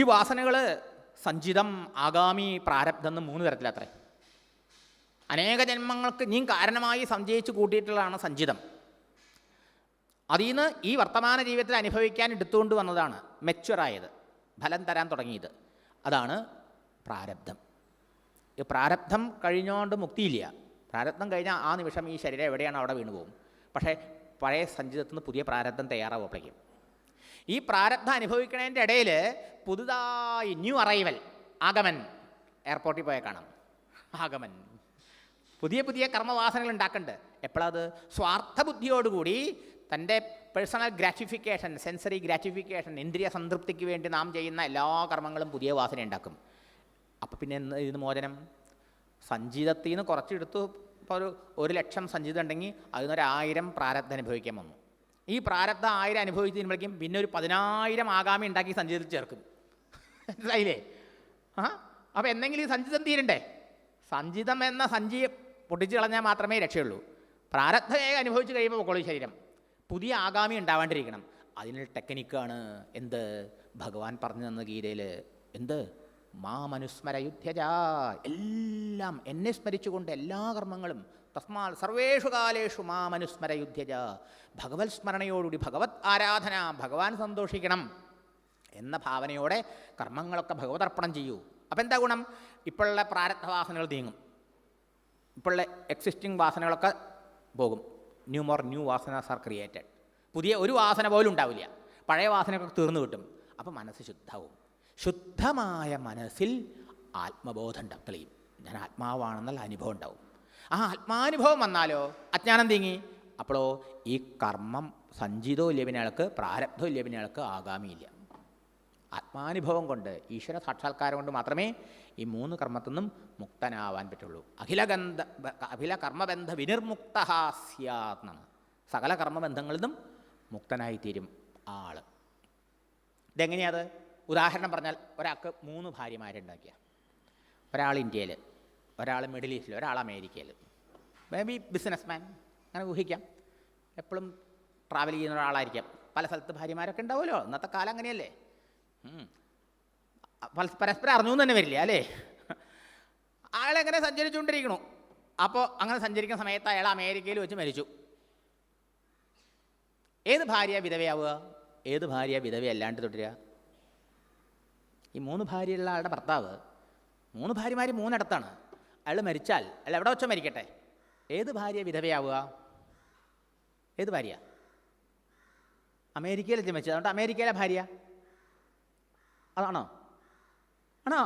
ഈ വാസനകൾ സഞ്ചിതം ആഗാമി പ്രാരബ്ധം എന്ന് മൂന്ന് തരത്തിലത്രേ അനേക ജന്മങ്ങൾക്ക് നീ കാരണമായി സഞ്ചയിച്ച് കൂട്ടിയിട്ടുള്ളതാണ് സഞ്ചിതം. അതിൽ നിന്ന് ഈ വർത്തമാന ജീവിതത്തിൽ അനുഭവിക്കാൻ എടുത്തുകൊണ്ട് വന്നതാണ് മെച്ചുവറായത് ഫലം തരാൻ തുടങ്ങിയത്. അതാണ് പ്രാരബ്ധം. ഈ പ്രാരബ്ധം കഴിഞ്ഞുകൊണ്ട് മുക്തിയില്ല. പ്രാരബ്ധം കഴിഞ്ഞാൽ ആ നിമിഷം ഈ ശരീരം എവിടെയാണ്? അവിടെ വീണു പോകും പക്ഷേ പഴയ സഞ്ചിതത്തിൽ നിന്ന് പുതിയ പ്രാരബ്ധം തയ്യാറാവുമ്പോഴേക്കും ഈ പ്രാരബ്ധം അനുഭവിക്കണതിന്റെ ഇടയിൽ പുതുതായി ന്യൂ അറൈവൽ ആഗമൻ എയർപോർട്ടിൽ പോയ കാണാം. ആഗമൻ. പുതിയ പുതിയ കർമ്മവാസനകൾ ഉണ്ടാക്കുന്നുണ്ട് എപ്പോഴത്? സ്വാർത്ഥബുദ്ധിയോടുകൂടി തന്റെ പേഴ്സണൽ ഗ്രാറ്റിഫിക്കേഷൻ സെൻസറി ഗ്രാറ്റിഫിക്കേഷൻ ഇന്ദ്രിയ സംതൃപ്തിക്ക് വേണ്ടി നാം ചെയ്യുന്ന എല്ലാ കർമ്മങ്ങളും പുതിയ വാസന ഉണ്ടാക്കും. അപ്പോൾ പിന്നെ ഇതിന് മോചനം? സഞ്ചിതത്തിൽ നിന്ന് കുറച്ചെടുത്തു ഇപ്പോൾ ഒരു ഒരു ലക്ഷം സഞ്ചിതം ഉണ്ടെങ്കിൽ അതിനൊരായിരം പ്രാരബ്ധം അനുഭവിക്കാൻ വന്നു. ഈ പ്രാരബ്ധ ആയിരം അനുഭവിച്ച് കഴിയുമ്പോഴേക്കും പിന്നെ ഒരു പതിനായിരം ആഗാമി ഉണ്ടാക്കി സഞ്ചിതത്തിൽ ചേർക്കും മനസ്സിലായില്ലേ? ആ അപ്പോൾ എന്തെങ്കിലും ഈ സഞ്ചിതം തീരണ്ടേ? സഞ്ചിതം എന്ന സഞ്ചിയെ പൊട്ടിച്ച് കളഞ്ഞാൽ മാത്രമേ രക്ഷയുള്ളൂ. പ്രാരബ്ധമേ അനുഭവിച്ച് കഴിയുമ്പോൾ പൊക്കോളൂ ശരീരം. പുതിയ ആഗാമി ഉണ്ടാവാണ്ടിരിക്കണം. അതിനൊരു ടെക്നിക്കാണ് എന്ത്? ഭഗവാൻ പറഞ്ഞു തന്ന ഗീതയിൽ എന്ത്? മാമനുസ്മര യുദ്ധജ എല്ലാം എന്നെ സ്മരിച്ചുകൊണ്ട് എല്ലാ കർമ്മങ്ങളും തസ്മാൽ സർവേഷു കാലേഷു മാമനുസ്മര യുദ്ധജ ഭഗവത് സ്മരണയോടുകൂടി ഭഗവത് ആരാധന ഭഗവാൻ സന്തോഷിക്കണം എന്ന ഭാവനയോടെ കർമ്മങ്ങളൊക്കെ ഭഗവതർപ്പണം ചെയ്യൂ. അപ്പം എന്താ ഗുണം? ഇപ്പോഴുള്ള പ്രാരബ്ധവാസനകൾ നീങ്ങും. ഇപ്പോഴുള്ള എക്സിസ്റ്റിംഗ് വാസനകളൊക്കെ പോകും. ന്യൂ മോർ ന്യൂ വാസനാസ് ആർ ക്രിയേറ്റഡ് പുതിയ ഒരു വാസന പോലും ഉണ്ടാവില്ല. പഴയ വാസനയൊക്കെ തീർന്നു കിട്ടും. അപ്പം മനസ്സ് ശുദ്ധവും ശുദ്ധമായ മനസ്സിൽ ആത്മബോധം ഉണ്ടാവും. തെളിയും. ഞാൻ ആത്മാവാണെന്നുള്ള അനുഭവം ഉണ്ടാവും. ആ ആത്മാനുഭവം വന്നാലോ? അജ്ഞാനം തീങ്ങി അപ്പോഴോ ഈ കർമ്മം സഞ്ചിതവും ഇല്ല പ്രാരബ്ധോ ആൾക്ക് ആഗാമിയില്ല ആത്മാനുഭവം കൊണ്ട് ഈശ്വര സാക്ഷാത്കാരം കൊണ്ട് മാത്രമേ ഈ മൂന്ന് കർമ്മത്തിൽ നിന്നും മുക്തനാവാൻ പറ്റുള്ളൂ. അഖിലഗന്ധ അഖില കർമ്മബന്ധ വിനിർമുക്ത സ്യാത്ന്നാണ് സകല കർമ്മബന്ധങ്ങളിൽ നിന്നും മുക്തനായിത്തീരും ആൾ. ഇതെങ്ങനെയത് ഉദാഹരണം പറഞ്ഞാൽ ഒരാൾക്ക് മൂന്ന് ഭാര്യമാരുണ്ടാക്കിയ. ഒരാൾ ഇന്ത്യയിൽ ഒരാൾ മിഡിൽ ഈസ്റ്റിൽ ഒരാൾ അമേരിക്കയിൽ മേ ബി ബിസിനസ് മാൻ അങ്ങനെ ഊഹിക്കാം. എപ്പോഴും ട്രാവൽ ചെയ്യുന്ന ഒരാളായിരിക്കാം. പല സ്ഥലത്ത് ഭാര്യമാരൊക്കെ ഉണ്ടാവുമല്ലോ. ഇന്നത്തെ കാലം അങ്ങനെയല്ലേ? പരസ്പരം അറിഞ്ഞു തന്നെ വരില്ല അല്ലേ? അയാളെങ്ങനെ സഞ്ചരിച്ചുകൊണ്ടിരിക്കണു? അപ്പോൾ അങ്ങനെ സഞ്ചരിക്കുന്ന സമയത്ത് അയാൾ അമേരിക്കയിൽ വെച്ച് മരിച്ചു. ഏത് ഭാര്യ വിധവയാവുക? ഏത് ഭാര്യ വിധവയല്ലാണ്ട് തുടരുക? ഈ മൂന്ന് ഭാര്യയുള്ള ആളുടെ ഭർത്താവ് മൂന്ന് ഭാര്യമാർ മൂന്നിടത്താണ്. അയാൾ മരിച്ചാൽ അയാൾ എവിടെ വെച്ചോ മരിക്കട്ടെ. ഏത് ഭാര്യ വിധവയാവുക? ഏത് ഭാര്യ അമേരിക്കയിൽ വെച്ച് മരിച്ചത് അതുകൊണ്ട് അമേരിക്കയിലെ ഭാര്യ അതാണോ? ആണോ?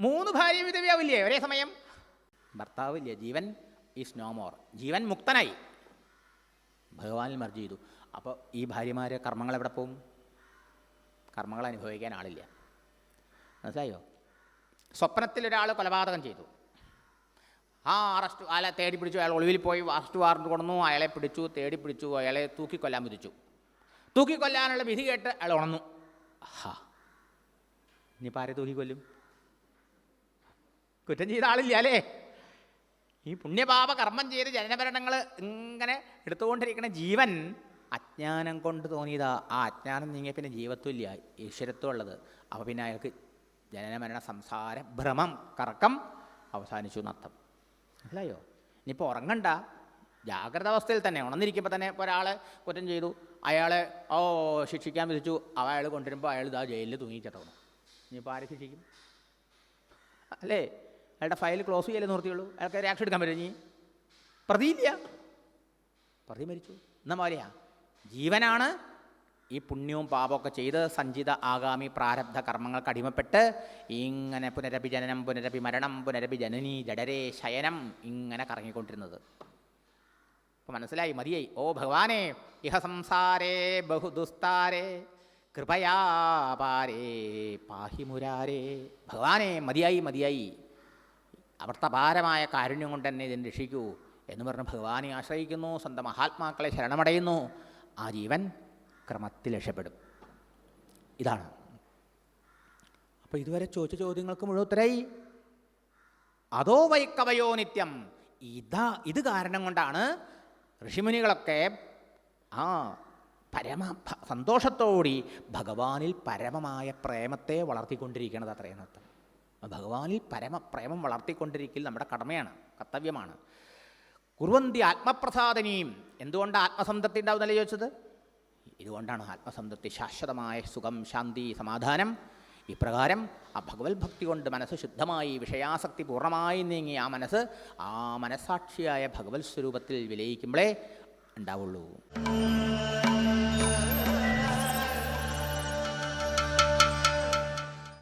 മൂന്ന് ഭാര്യ വിധവയാവില്ലേ ഒരേ സമയം? ഭർത്താവില്ല. Jeevan is no more. ജീവൻ മുക്തനായി. ഭഗവാനിൽ മർജ് ചെയ്തു. അപ്പോൾ ഈ ഭാര്യമാരെ കർമ്മങ്ങൾ എവിടെ പോവും? കർമ്മങ്ങൾ അനുഭവിക്കാൻ ആളില്ല. മനസ്സിലായോ? സ്വപ്നത്തിൽ ഒരാൾ കൊലപാതകം ചെയ്തു. ആ അറസ്റ്റ് അയാളെ തേടി പിടിച്ചു അയാൾ ഒളിവിൽ പോയി അറസ്റ്റ് വാറണ്ട് കൊണ്ടു അയാളെ പിടിച്ചു തേടി പിടിച്ചു അയാളെ തൂക്കിക്കൊല്ലാൻ വിധിച്ചു. തൂക്കിക്കൊല്ലാനുള്ള വിധി കേട്ട് അയാൾ ഉണന്നു ഹാ ഇനിയിപ്പോൾ ആരെ തൂക്കിക്കൊല്ലും? കുറ്റം ചെയ്ത ആളില്ല അല്ലേ? ഈ പുണ്യപാപ കർമ്മം ചെയ്ത് ജനനഭരണങ്ങൾ ഇങ്ങനെ എടുത്തുകൊണ്ടിരിക്കുന്ന ജീവൻ അജ്ഞാനം കൊണ്ട് തോന്നിയതാ. ആ അജ്ഞാനം നീങ്ങിയ പിന്നെ ജീവത്വമില്ല ഈശ്വരത്വം ഉള്ളത്. അപ്പോൾ പിന്നെ അയാൾക്ക് ജനനമരണ സംസാര ഭ്രമം കറക്കം അവസാനിച്ചു എന്നർത്ഥം. മനസ്സിലായോ? ഇനിയിപ്പോൾ ഉറങ്ങണ്ട. ജാഗ്രത അവസ്ഥയിൽ തന്നെ ഉണർന്നിരിക്കുമ്പോൾ തന്നെ ഒരാളെ കുറ്റം ചെയ്തു അയാളെ ഓ ശിക്ഷിക്കാൻ വിധിച്ചു അയാൾ കൊണ്ടുവരുമ്പോൾ അയാൾ ഇതാ ജയിലിൽ തൂങ്ങിച്ചിട്ടണം ഇനിയിപ്പോൾ ആരെ ശിക്ഷിക്കും? അല്ലേ? അയാളുടെ ഫയൽ ക്ലോസ് ചെയ്യലേ നിർത്തിയുള്ളൂ അയാൾക്ക് റിയാക്ഷൻ എടുക്കാൻ പറ്റും ഇനി? പ്രതിയില്ല പ്രതി മരിച്ചു. എന്ന പോലെയാ ജീവനാണ് ഈ പുണ്യവും പാപമൊക്കെ ചെയ്ത് സഞ്ചിത ആഗാമി പ്രാരബ്ധ കർമ്മങ്ങൾക്ക് അടിമപ്പെട്ട് ഇങ്ങനെ പുനരപി ജനനം പുനരപി മരണം പുനരപി ജനനി ജഡരേ ശയനം ഇങ്ങനെ കറങ്ങിക്കൊണ്ടിരുന്നത്. അപ്പോൾ മനസ്സിലായി മതിയായി. ഓ ഭഗവാനെ ഇഹ സംസാരേ ബഹുദുസ്താരേ കൃപയാപാരേ പാഹിമുരാരേ. ഭഗവാനെ മതിയായി മതിയായി. അവർത്തപാരമായ കാരുണ്യം കൊണ്ട് തന്നെ ഇതിനെ രക്ഷിക്കൂ എന്ന് പറഞ്ഞ് ഭഗവാനെ ആശ്രയിക്കുന്നു സ്വന്തം മഹാത്മാക്കളെ ശരണമടയുന്നു. ആ ജീവൻ ക്രമത്തിൽ രക്ഷപ്പെടും. ഇതാണ്. അപ്പോൾ ഇതുവരെ ചോദിച്ച ചോദ്യങ്ങൾക്ക് മുഴുവൻ ഉത്തരായി. അതോ വൈക്കവയോ നിത്യം? ഇതാ ഇത് കാരണം കൊണ്ടാണ് ഋഷിമുനികളൊക്കെ ആ പരമ സന്തോഷത്തോടി ഭഗവാനിൽ പരമമായ പ്രേമത്തെ വളർത്തിക്കൊണ്ടിരിക്കുന്നത് അത്രയും അർത്ഥം ഭഗവാനിൽ പരമ പ്രേമം വളർത്തിക്കൊണ്ടിരിക്കൽ നമ്മുടെ കടമയാണ് കർത്തവ്യമാണ്. കുറുവന്തി ആത്മപ്രസാദനീയം. എന്തുകൊണ്ട് ആത്മസംതൃപ്തി ഉണ്ടാവുന്നല്ലേ ചോദിച്ചത്? ഇതുകൊണ്ടാണ് ആത്മസംതൃപ്തി ശാശ്വതമായ സുഖം ശാന്തി സമാധാനം. ഇപ്രകാരം ആ ഭഗവത് ഭക്തി കൊണ്ട് മനസ്സ് ശുദ്ധമായി വിഷയാസക്തി പൂർണമായി നീങ്ങി ആ മനസ്സ് ആ മനസ്സാക്ഷിയായ ഭഗവത് സ്വരൂപത്തിൽ വിലയിക്കുമ്പോഴേ ഉണ്ടാവുള്ളൂ.